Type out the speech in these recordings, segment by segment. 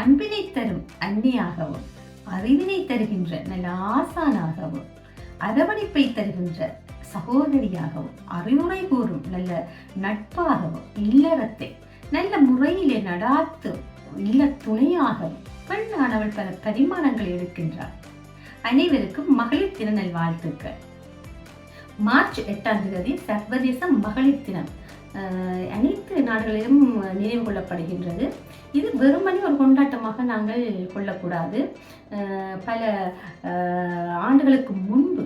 அன்பினை தரும் அன்னியாகவும் அறிவினை தருகின்ற நல்ல ஆசானாகவும் அரவணைப்பை தருகின்ற சகோதரியாகவும் அறிவுரை கூறும் நல்ல நட்பாகவும் இல்லறத்தை நல்ல முறையிலே நடாத்து இல்ல துணையாகவும் பெண்ணானவள் பல பரிமாணங்கள் எடுக்கின்றார் அனைவருக்கும் மகளிர் தின நல்வாழ்த்துக்கள். மார்ச் எட்டாம் தேதி சர்வதேச மகளிர் தினம். அனைத்து நாடுகளிலும் நினைவு கொள்ளப்படுகின்றது. இது வெறுமனே ஒரு கொண்டாட்டமாக நாங்கள் கொள்ளக்கூடாது. பல ஆண்டுகளுக்கு முன்பு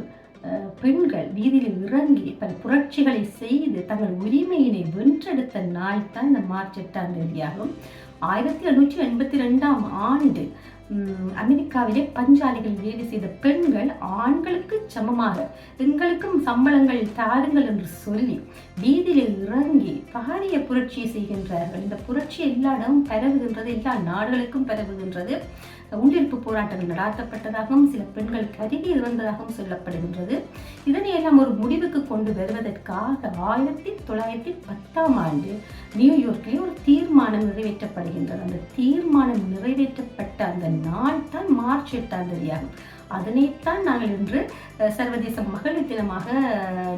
பெண்கள் வீதியில் இறங்கி பல புரட்சிகளை செய்து தங்கள் உரிமையினை வென்றெடுத்த நாள் தான் இந்த மார்ச் எட்டாம் தேதியாகும். ஆயிரத்தி எழுநூற்றி எண்பத்தி ரெண்டாம் ஆண்டு அமெரிக்காவிலே பஞ்சாலைகள் வேலை செய்த பெண்கள் ஆண்களுக்கு சமமாக எங்களுக்கும் சம்பளங்கள் தாருங்கள் என்று சொல்லி வீதியில் இறங்கி பாரிய புரட்சியை செய்கின்றார்கள். இந்த புரட்சி எல்லா இடமும் பரவுகின்றது எல்லா நாடுகளுக்கும் பரவுகின்றது. உண்டிருப்பு போராட்டங்கள் நடாத்தப்பட்டதாகவும் சில பெண்கள் கருகி இறந்ததாகவும் சொல்லப்படுகின்றது. இதனை எல்லாம் ஒரு முடிவுக்கு கொண்டு வருவதற்காக ஆயிரத்தி தொள்ளாயிரத்தி பத்தாம் ஆண்டு நியூயார்க்கில் ஒரு தீர்மானம் நிறைவேற்றப்படுகின்றது. அந்த தீர்மானம் நிறைவேற்றப்பட்ட அந்த நாள் தான் மார்ச் எட்டாம் தேதியாகும் அதனைத்தான் நாங்கள் இன்று சர்வதேச மகளிர் தினமாக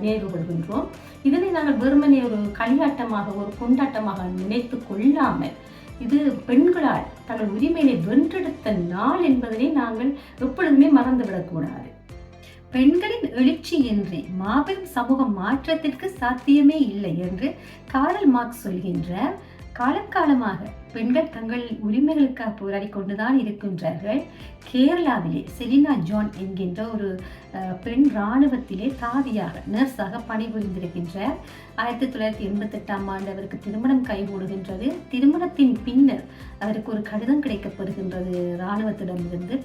நினைவு கொள்கின்றோம். இதனை நாங்கள் வெறுமனே ஒரு களியாட்டமாக ஒரு கொண்டாட்டமாக நினைத்து கொள்ளாமல் இது பெண்களால் தங்கள் உரிமையை வென்றெடுத்த நாள் என்பதனை நாங்கள் எப்பொழுதுமே மறந்துவிடக்கூடாது பெண்களின் எழுச்சி எழுச்சியின்றி மாபெரும் சமூக மாற்றத்திற்கு சாத்தியமே இல்லை என்று காரல் மார்க் சொல்கின்ற காலக்காலமாக பெண்கள் தங்கள் உரிமைகளுக்காக போராடி கொண்டுதான் இருக்கின்றார்கள். கேரளாவிலே செலினா ஜான் என்கின்ற ஒரு பெண் இராணுவத்திலே தாதியாக நர்ஸாக பணிபுரிந்திருக்கின்றார் ஆயிரத்தி தொள்ளாயிரத்தி எண்பத்தி எட்டாம் ஆண்டு அவருக்கு திருமணம் கைகூடுகின்றது. திருமணத்தின் பின்னர் அவருக்கு ஒரு கடிதம் கிடைக்கப்படுகின்றது இராணுவத்திடமிருந்து.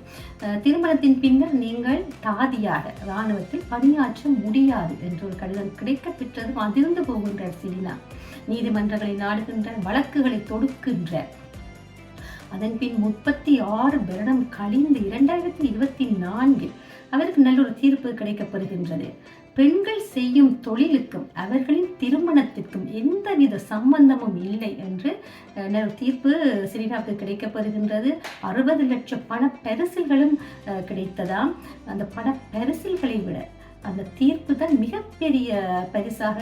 அஹ், திருமணத்தின் பின்னர் நீங்கள் தாதியாக இராணுவத்தில் பணியாற்ற முடியாது என்ற ஒரு கடிதம் கிடைக்கப்பெற்றதும் அதிர்ந்து போகின்றார் செலினா நீதிமன்றங்களை நாடுகின்ற வழக்குகளை தொடுக்கின்ற அதன் பின் முப்பத்தி ஆறு வருடம் கழிந்து இரண்டாயிரத்தி இருபத்தி நான்கில் அவருக்கு நல்ல ஒரு தீர்ப்பு கிடைக்கப்படுகின்றது பெண்கள் செய்யும் தொழிலுக்கும் அவர்களின் திருமணத்திற்கும் எந்தவித சம்பந்தமும் இல்லை என்று நல்ல ஒரு தீர்ப்பு சிறினாவுக்கு கிடைக்கப்படுகின்றது அறுபது லட்சம் பண பரிசில்களும் கிடைத்ததாம். அந்த பண பரிசில்களை விட அந்த தீர்ப்பு தான் மிகப்பெரிய பரிசாக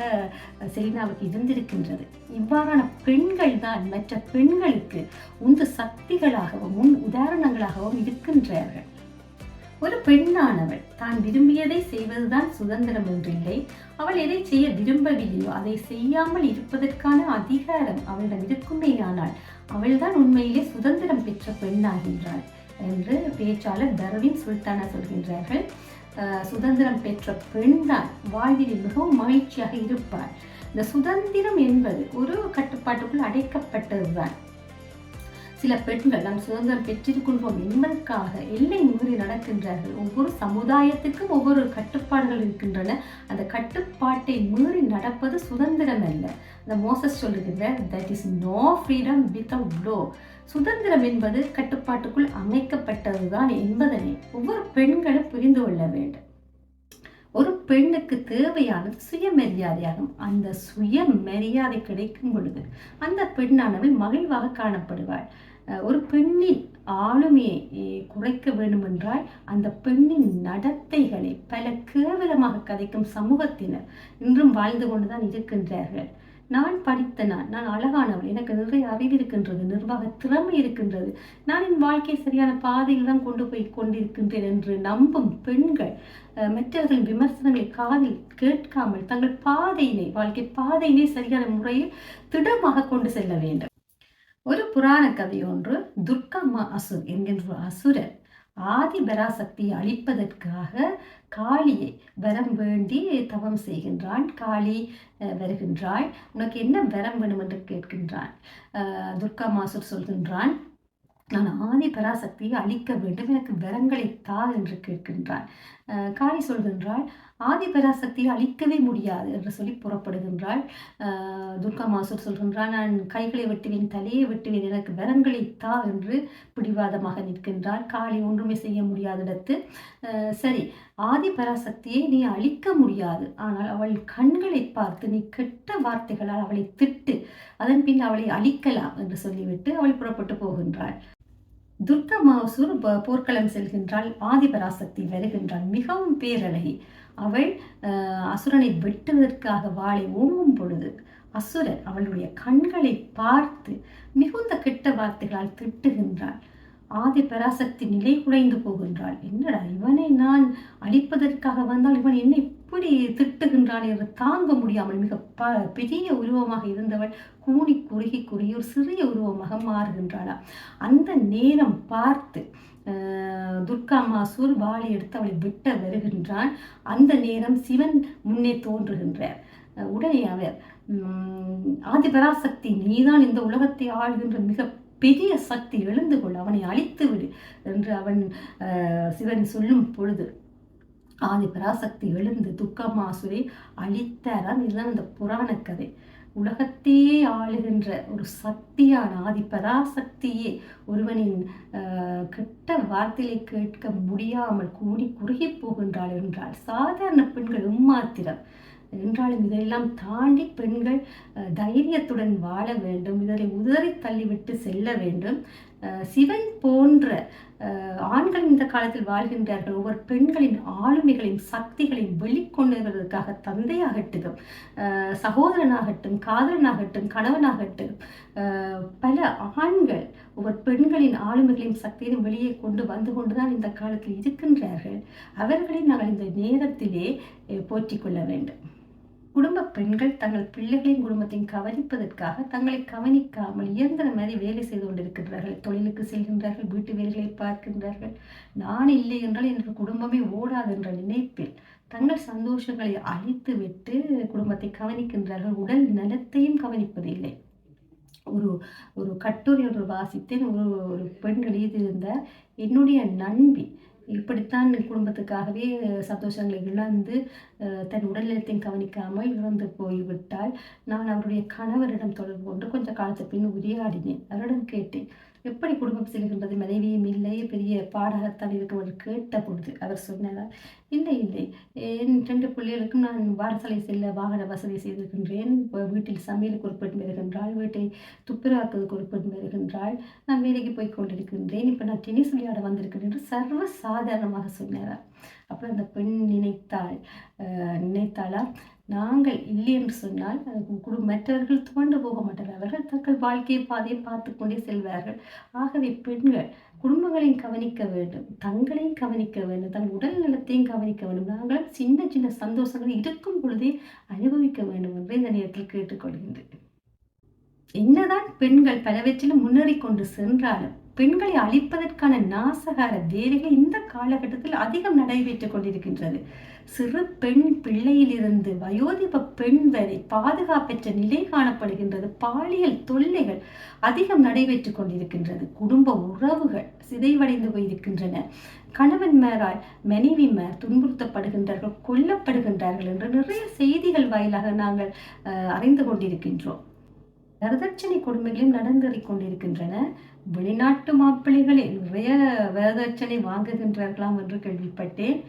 செலினாவுக்கு இருந்திருக்கின்றது. இவ்வாறான பெண்கள் தான் மற்ற பெண்களுக்கு உந்து சக்திகளாகவும் முன் உதாரணங்களாகவும் இருக்கின்றார்கள். ஒரு பெண்ணானவள். தான் விரும்பியதை செய்வதுதான் சுதந்திரம் என்றில்லை. அவள் எதை செய்ய விரும்பவில்லையோ அதை செய்யாமல் இருப்பதற்கான அதிகாரம் அவளிடம் இருக்குமேயானால் அவள்தான் உண்மையிலே சுதந்திரம் பெற்ற பெண்ணாகின்றாள் என்று பேச்சாளர் தர்வின் சுல்தானா சொல்கின்றார்கள். சுதந்திரம் பெற்ற பெண்தான் வாழ்வில் மிகவும் மகிழ்ச்சியாக இருப்பாள். இந்த சுதந்திரம் என்பது ஒரு கட்டுப்பாட்டுக்குள் அடைக்கப்பட்டதுதான். சில பெண்கள் நாம் சுதந்திரம் பெற்றிருக்கின்றோம் என்பதற்காக எல்லை மீறி நடக்கின்றார்கள். ஒவ்வொரு சமுதாயத்துக்கும் ஒவ்வொரு கட்டுப்பாடுகள் இருக்கின்றன. அந்த கட்டுப்பாட்டை மீறி நடப்பது சுதந்திரம் அல்ல. அந்த மோசஸ் சொல்லுகின்ற that is no freedom without law சுதந்திரம் என்பது கட்டுப்பாட்டுக்குள் அமைக்கப்பட்டதுதான் என்பதனை ஒவ்வொரு பெண்களும் புரிந்து கொள்ள வேண்டும். ஒரு பெண்ணுக்கு தேவையானது சுயமரியாதையாகும். அந்த சுயமரியாதை கிடைக்கும் பொழுது அந்த பெண்ணானவள் மகிழ்வாக காணப்படுவாள். ஒரு பெண்ணின் ஆளுமையை குறைக்க வேண்டுமென்றால் அந்த பெண்ணின் நடத்தைகளை பல கேவலமாக கதைக்கும் சமூகத்தினர் இன்றும் வாழ்ந்து கொண்டுதான் இருக்கின்றார்கள். நான் படித்த நான் நான் அழகானவள் எனக்கு நிறைய அறிவு இருக்கின்றது நிர்வாக திறமை இருக்கின்றது. நான் என் வாழ்க்கையை சரியான பாதையில் தான் கொண்டு போய் கொண்டிருக்கின்றேன் என்று நம்பும் பெண்கள் அஹ், மற்றவர்களின் விமர்சனங்களை காதில் கேட்காமல் தங்கள் பாதையினை வாழ்க்கை பாதையினை சரியான முறையில் திடமாக கொண்டு செல்ல வேண்டும். ஒரு புராண கதை ஒன்று துர்க்கம்மா அசுர் என்கின்ற அசுரர் அசுரன் ஆதி பராசக்தியை அழிப்பதற்காக காளியை வரம் வேண்டி தவம் செய்கின்றான். காளி வருகின்றாள். உனக்கு என்ன வரம் வேணும் என்று கேட்கின்றான். துர்கா மாசூர் சொல்கின்றான் நான் ஆதி பராசக்தியை அழிக்க வேண்டும். எனக்கு வரங்களை தா என்று கேட்கின்றான். காளி சொல்கின்றாள் ஆதி பராசக்தியை அழிக்கவே முடியாது என்று சொல்லி புறப்படுகின்றாள். துர்கா மாசூர் சொல்கின்றான் நான் கைகளை வெட்டுவேன் தலையை வெட்டுவேன் எனக்கு வரங்களை தா என்று பிடிவாதமாக நிற்கின்றாள். காளி ஒன்றுமே செய்ய முடியாத இடத்து சரி ஆதி பராசக்தியை நீ அழிக்க முடியாது. ஆனால் அவள் கண்களை பார்த்து நீ கெட்ட வார்த்தைகளால் அவளை திட்டு அதன் பின் அவளை அழிக்கலாம் என்று சொல்லிவிட்டு அவள் புறப்பட்டு போகின்றாள். துர்கமாசூர் போர்க்களம் செல்கின்றாள் ஆதிபராசக்தி வருகின்றாள் மிகவும் பேரழகி. அவள் அஹ், அசுரனை வெட்டுவதற்காக வாளை ஓங்கும் பொழுது அசுரர் அவளுடைய கண்களை பார்த்து மிகுந்த கெட்ட வார்த்தைகளால் திட்டுகின்றாள் ஆதி பராசக்தி நிலை குலைந்து போகின்றாள். என்னடா இவனை நான் அழிப்பதற்காக வந்தால் இவன் என்னை இப்படி திட்டுகின்றான் என்று தாங்க முடியாமல் மிக ப பெரிய உருவமாக இருந்தவள் கூணி குறுகி குறுகி ஒரு சிறிய உருவமாக மாறுகின்றாளா. அந்த நேரம் பார்த்து துர்கா மாசூர் வாளை எடுத்து அவளை விட்ட வருகின்றான். அந்த நேரம் சிவன் முன்னே தோன்றுகின்றார். உடனே அவர் உம், ஆதிபராசக்தி நீதான் இந்த உலகத்தை ஆள்கின்ற மிக பெரிய சக்தி எழுந்து கொள் அவனை அழித்து விடு என்று அவன் அஹ், சிவன் சொல்லும் பொழுது ஆதி பராசக்தி எழுந்து துக்கமாசுரை அழித்தாராம் இதுதான் அந்த புராண கதை உலகத்தையே ஆளுகின்ற ஒரு சக்தியான ஆதி பராசக்தியே ஒருவனின் கெட்ட வார்த்தையை கேட்க முடியாமல் கூடி குறுகி போகின்றாள் என்றால் சாதாரண பெண்கள் உம்மாத்திரம் என்றாலும் இதையெல்லாம் தாண்டி பெண்கள் தைரியத்துடன் வாழ வேண்டும் இதனை உதறி தள்ளிவிட்டு செல்ல வேண்டும். சிவன் போன்ற ஆண்கள் இந்த காலத்தில் வாழ்கின்றார்கள். ஒவ்வொரு பெண்களின் ஆளுமைகளின் சக்திகளையும் வெளிக்கொண்டுவதற்காக தந்தையாகட்டும் சகோதரனாகட்டும் காதலனாகட்டும் கணவனாகட்டும் பல ஆண்கள் ஒவ்வொரு பெண்களின் ஆளுமைகளையும் சக்தியையும் வெளியே கொண்டு வந்து கொண்டுதான் இந்த காலத்தில் இருக்கின்றார்கள். அவர்களை நாங்கள் இந்த நேரத்திலே போற்றிக்கொள்ள போற்றிக் கொள்ள வேண்டும். குடும்ப பெண்கள் தங்கள் பிள்ளைகளின் குடும்பத்தையும் கவனிப்பதற்காக தங்களை கவனிக்காமல் இயந்திர மாதிரி வேலை செய்து கொண்டிருக்கின்றார்கள். தொழிலுக்கு செல்கின்றார்கள் வீட்டு வேலைகளை பார்க்கின்றார்கள். நான் இல்லை என்றால் என்ற குடும்பமே ஓடாது என்ற நினைப்பில் தங்கள் சந்தோஷங்களை அழித்து விட்டு குடும்பத்தை கவனிக்கின்றார்கள். உடல் நலத்தையும் கவனிப்பதில்லை. ஒரு ஒரு கட்டுரை ஒன்று வாசித்தேன். ஒரு ஒரு பெண் எழுதியிருந்த என்னுடைய நண்பி இப்படித்தான் குடும்பத்துக்காகவே சந்தோஷங்களை இழந்து தன் உடல்நலத்தையும் கவனிக்காமல் இழந்து போய்விட்டால் நான் அவருடைய கணவரிடம் தொடர்பு கொண்டு கொஞ்ச காலத்து பின் உரையாடினேன். அவரிடம் கேட்டேன் எப்படி குடும்பம் செல்கின்றது மனைவியும் இல்லை பெரிய பாடகத்தான் இருக்கும் என்று கேட்ட பொழுது அவர் சொன்னார் இல்லை இல்லை என் ரெண்டு பிள்ளைகளுக்கும் நான் பாடசாலை செல்ல வாகன வசதி செய்திருக்கின்றேன். வீட்டில் சமையலுக்கு ஒரு பெண் வருகின்றாள் வீட்டை துப்புரவாக்குவதற்கு ஒரு பெண் வருகின்றாள். நான் வேலைக்கு போய் கொண்டிருக்கின்றேன். இப்போ நான் டென்னிஸ் விளையாட வந்திருக்கிறேன் என்று சர்வ சாதாரணமாக சொன்னார். அப்புறம் அந்த பெண் நினைத்தாள் நினைத்தாளா? நாங்கள் இல்லை என்று சொன்னால் அது மற்றவர்கள் துவண்டு போக மாட்டார்கள். அவர்கள் தங்கள் வாழ்க்கை பாதையை பார்த்து கொண்டே செல்வார்கள். ஆகவே பெண்கள் குடும்பங்களையும் கவனிக்க வேண்டும் தங்களையும் கவனிக்க வேண்டும் தங்கள் உடல் நலத்தையும் கவனிக்க வேண்டும். நாங்கள் சின்ன சின்ன சந்தோஷங்கள் இருக்கும் பொழுதே அனுபவிக்க வேண்டும் என்று இந்த நேரத்தில் கேட்டுக்கொள்கின்றேன். என்னதான் பெண்கள் பலவற்றிலும் முன்னேறி கொண்டு சென்றாலும் பெண்களை அழிப்பதற்கான நாசகார வேலைகள் இந்த காலகட்டத்தில் அதிகம் நடைபெற்றுக் கொண்டிருக்கின்றது. சிறு பெண் பிள்ளையிலிருந்து வயோதிப பெண் வரை பாதுகாப்பற்ற நிலை காணப்படுகின்றது. பாலியல் தொல்லைகள் அதிகம் நடைபெற்றுக் கொண்டிருக்கின்றது. குடும்ப உறவுகள் சிதைவடைந்து போயிருக்கின்றன. கணவன் மேராய் மனைவி மேர் துன்புறுத்தப்படுகின்றார்கள் கொல்லப்படுகின்றார்கள் என்று நிறைய செய்திகள் வாயிலாக நாங்கள் அறிந்து கொண்டிருக்கின்றோம். வரதட்சணை கொடுமைகளும் நடந்தேறிக் கொண்டிருக்கின்றன. வெளிநாட்டு மாப்பிள்ளைகளே நிறைய வரதட்சணை வாங்குகின்றார்களாம் என்று கேள்விப்பட்டேன்.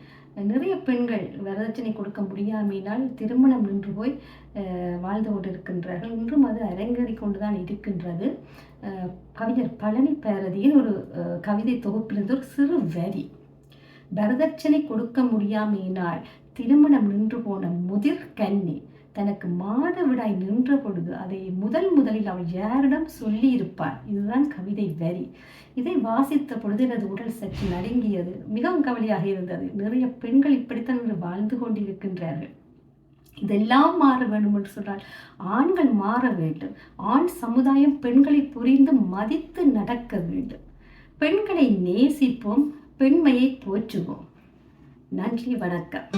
நிறைய பெண்கள் வரதட்சணை கொடுக்க முடியாமையினால் திருமணம் நின்று போய் வாழ்ந்து கொண்டிருக்கின்றார்கள். இன்றும் அது அரங்கேறிக் கொண்டுதான் இருக்கின்றது. கவிஞர் பழனி பாரதியின் ஒரு கவிதை தொகுப்பிலிருந்து ஒரு சிறு வரி. வரதட்சணை கொடுக்க முடியாமையினால் திருமணம் நின்று போன முதிர் கன்னி தனக்கு மாதவிடாய் நின்ற பொழுது அதை முதல் முதலில் அவள் யாரிடம் சொல்லியிருப்பாள். இதுதான் கவிதை வரி. இதை வாசித்த பொழுது எனது உடல் சற்று நடுங்கியது. மிகவும் கவலையாக இருந்தது. நிறைய பெண்கள் இப்படித்தான் இன்று வாழ்ந்து கொண்டிருக்கின்றார்கள். இதெல்லாம் மாற வேண்டும் என்று சொன்னால் ஆண்கள் மாற வேண்டும். ஆண் சமுதாயம் பெண்களை புரிந்து மதித்து நடக்க வேண்டும். பெண்களை நேசிப்போம் பெண்மையை போற்றுவோம். நன்றி வணக்கம்.